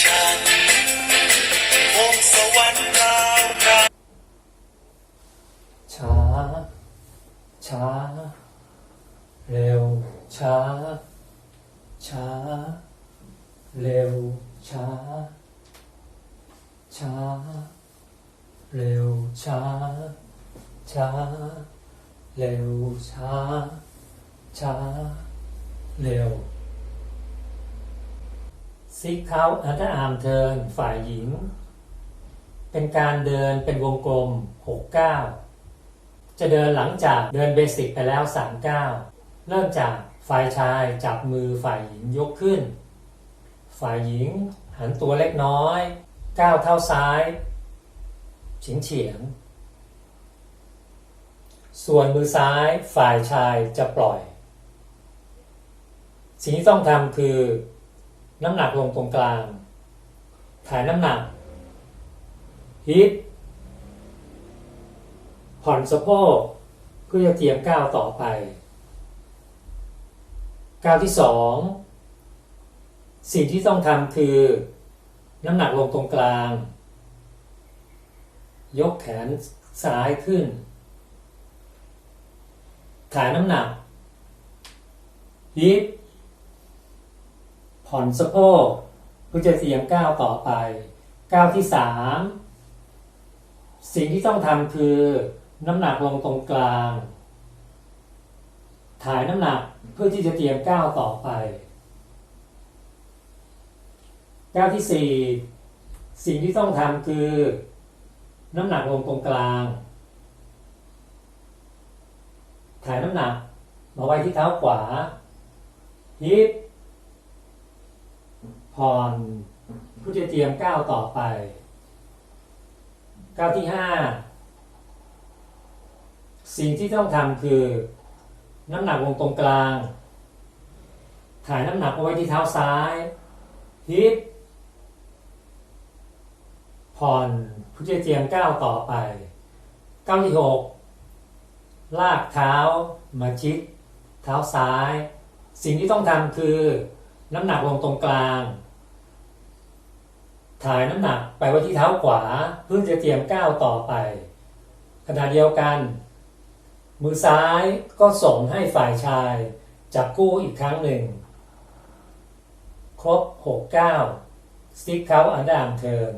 ฉันงสาวกันช้า ช้าชาชาเร็วชาชาเร็วชาชาเร็ว ช้า ช้า เร็ว อันเดอร์อาร์มเทินฝ่ายหญิง เป็นการเดินเป็นวงกลม 6 9 จะเดินหลังจากเดินเบสิกไปแล้ว 3 9 เริ่มจากฝ่ายชายจับมือฝ่ายหญิงยกขึ้น ฝ่ายหญิงหันตัวเล็กน้อย ก้าวเท้าซ้ายเฉียงเฉียง ส่วนมือซ้ายฝ่ายชายจะปล่อย สิ่งที่ต้องทำคือ น้ำหนักลงตรงกลาง ถ่ายน้ำหนักฮิตผ่อนสะโพกเพื่อจะเตรียมก้าวต่อไป ก้าวที่สองสิ่งที่ต้องทำคือ น้ำหนักลงตรงกลาง ยกแขนซ้ายขึ้น ถ่ายน้ำหนักฮิป ผ่อนสะโพกเพื่อจะเตรียมก้าวต่อไป ก้าวที่สามสิ่งที่ต้องทำคือ น้ำหนักลงตรงกลาง ถ่ายน้ำหนักเพื่อที่จะเตรียมก้าวต่อไป ก้าวที่สี่สิ่งที่ต้องทำคือ น้ำหนักลงตรงกลาง ถ่ายน้ำหนักมาไว้ที่เท้าขวาฮิป ผ่อนเพื่อจะเตรียมก้าวต่อไป ก้าวที่ห้าสิ่งที่ต้องทำคือ น้ำหนักลงตรงกลาง ถ่ายน้ำหนักเอาไว้ที่เท้าซ้ายฮิปผ่อนเพื่อจะเตรียมก้าวต่อไป ก้าวที่หกลากเท้ามาชิด เท้าซ้าย สิ่งที่ต้องทำคือ น้ำหนักลงตรงกลาง ถ่ายน้ำหนักไปไว้ที่เท้าขวาเพื่อจะเตรียมก้าวต่อไปขณะเดียวกัน มือซ้ายก็ส่งให้ฝ่ายชายจับกู้อีกครั้งหนึ่ง ครบ 6 9สติ๊กเขาอันดามเทิร์น